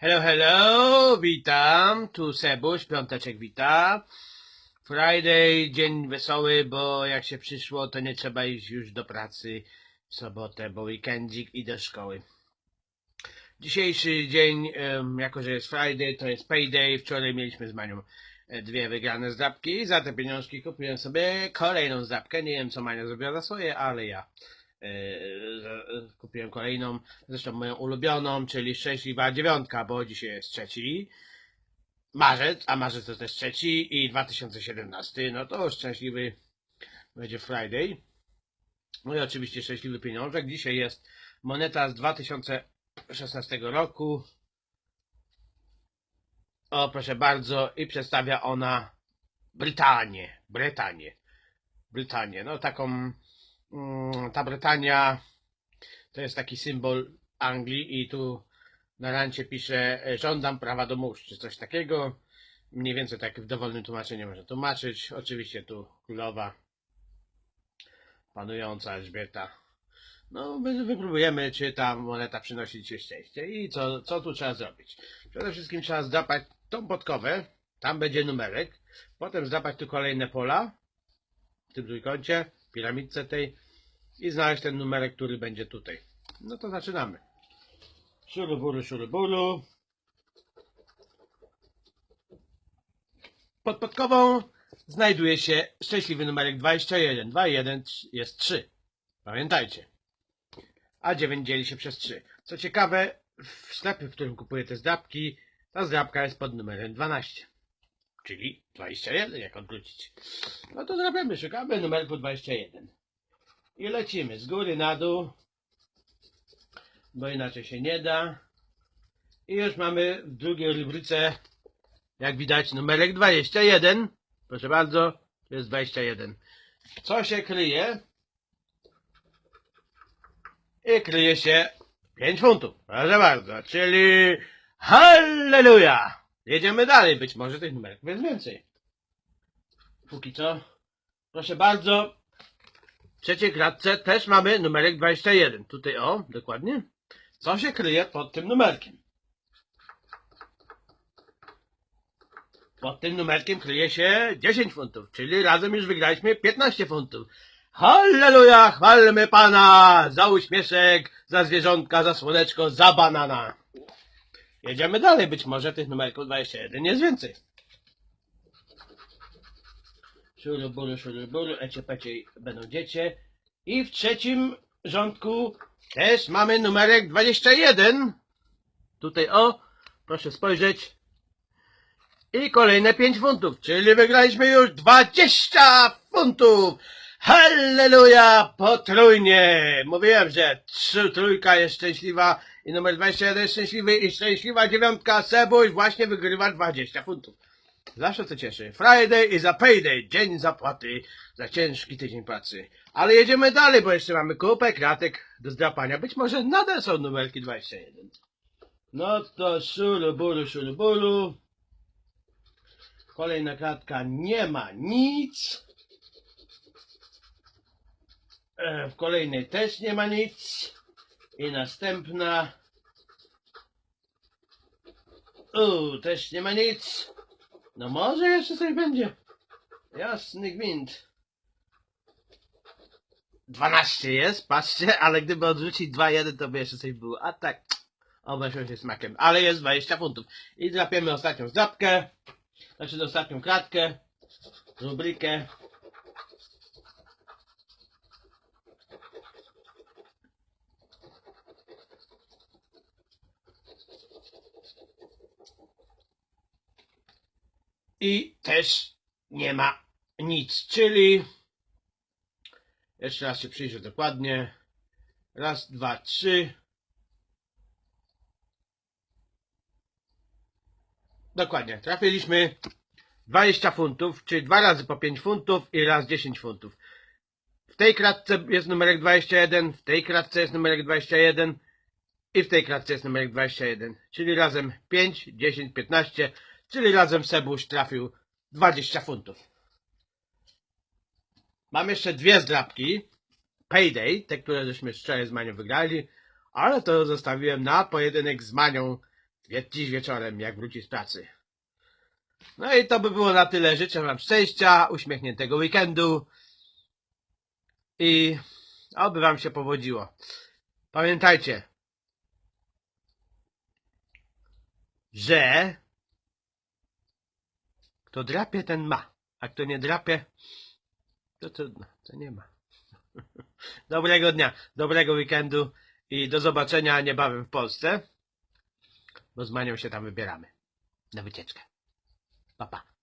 Hello, hello, witam, tu Sebuś, piąteczek wita. Friday, dzień wesoły, bo jak się przyszło, to nie trzeba iść już do pracy w sobotę, bo weekendzik i do szkoły. Dzisiejszy dzień, jako że jest Friday, to jest payday. Wczoraj mieliśmy z Manią e, dwie wygrane zdrabki. Za te pieniążki kupiłem sobie kolejną zdrabkę. Nie wiem, co Mania zrobiła za swoje, ale ja kupiłem kolejną, zresztą moją ulubioną, czyli Szczęśliwa Dziewiątka, bo dzisiaj jest trzeci marzec, a marzec to też trzeci i 2017, no to szczęśliwy będzie Friday. No i oczywiście szczęśliwy pieniążek. Dzisiaj jest moneta z 2016 roku. O, proszę bardzo, i przedstawia ona Brytanię. Brytanię. Brytanię. No taką. Mm, ta Brytania to jest taki symbol Anglii i tu na rancie pisze e, żądam prawa do mórz, czy coś takiego. Mniej więcej tak w dowolnym tłumaczeniu można tłumaczyć. Oczywiście tu królowa panująca Elżbieta. No, my wypróbujemy, czy ta moneta przynosi ci szczęście i co, co tu trzeba zrobić. Przede wszystkim trzeba zdrapać tą podkowę, tam będzie numerek, potem zdrapać tu kolejne pola, w tym trójkącie, piramidce tej i znaleźć ten numerek, który będzie tutaj. No to zaczynamy. Szuruburu, szuruburu. Pod podkową znajduje się szczęśliwy numerek 21. 21 jest 3. Pamiętajcie. A 9 dzieli się przez 3. Co ciekawe, w sklepie, w którym kupuję te zdrabki, ta zdrabka jest pod numerem 12. Czyli 21, jak odwrócić. No to zrobimy, szukamy numerku 21. I lecimy z góry na dół, bo inaczej się nie da. I już mamy w drugiej rubryce, jak widać, numerek 21. Proszę bardzo, to jest 21. Co się kryje? I kryje się 5 funtów. Proszę bardzo, czyli halleluja! Jedziemy dalej, być może tych numerków jest więcej. Póki co, proszę bardzo, w trzeciej klatce też mamy numerek 21. Tutaj o, dokładnie. Co się kryje pod tym numerkiem? Pod tym numerkiem kryje się 10 funtów, czyli razem już wygraliśmy 15 funtów. Halleluja, chwalmy Pana za uśmieszek, za zwierzątka, za słoneczko, za banana. Jedziemy dalej, być może tych numerków 21 jest więcej. Szuruburu, szuruburu, ecie będą dziecię. I w trzecim rządku też mamy numerek 21. Tutaj o, proszę spojrzeć. I kolejne 5 funtów, czyli wygraliśmy już 20 funtów. Halleluja, potrójnie. Mówiłem, że trójka jest szczęśliwa i numer 21 jest szczęśliwy i szczęśliwa dziewiątka Sebuś właśnie wygrywa 20 funtów. Zawsze to cieszy. Friday is a payday, dzień zapłaty za ciężki tydzień pracy. Ale jedziemy dalej, bo jeszcze mamy kupę kratek do zdrapania. Być może nadal są numerki 21. No to szuruburu, szuruburu. Kolejna kratka nie ma nic. E, W kolejnej też nie ma nic. I następna. U, też nie ma nic. No może jeszcze coś będzie. Jasny gwint. 12 jest, patrzcie, ale gdyby odrzucić 2-1, to by jeszcze coś było. A tak, obeszło się smakiem. Ale jest 20 funtów. I drapiemy ostatnią zdrapkę. Znaczy ostatnią kratkę. Rubrykę. I też nie ma nic, czyli jeszcze raz się przyjrzę dokładnie. Raz, dwa, trzy. Dokładnie, trafiliśmy 20 funtów, czyli dwa razy po 5 funtów i raz 10 funtów. W tej kratce jest numerek 21, w tej kratce jest numerek 21 i w tej klatce jest numerek 21, czyli razem 5, 10, 15, czyli razem Sebuś trafił 20 funtów. Mam jeszcze dwie zdrabki, Payday, te, które żeśmy wczoraj z Manią wygrali, ale to zostawiłem na pojedynek z Manią Dziś wieczorem, jak wróci z pracy. No i to by było na tyle. Życzę Wam szczęścia, uśmiechniętego weekendu i oby Wam się powodziło. Pamiętajcie, że kto drapie, ten ma, a kto nie drapie, to trudno, to nie ma. Dobrego dnia, dobrego weekendu i do zobaczenia niebawem w Polsce, bo z Manią się tam wybieramy na wycieczkę. Pa, pa.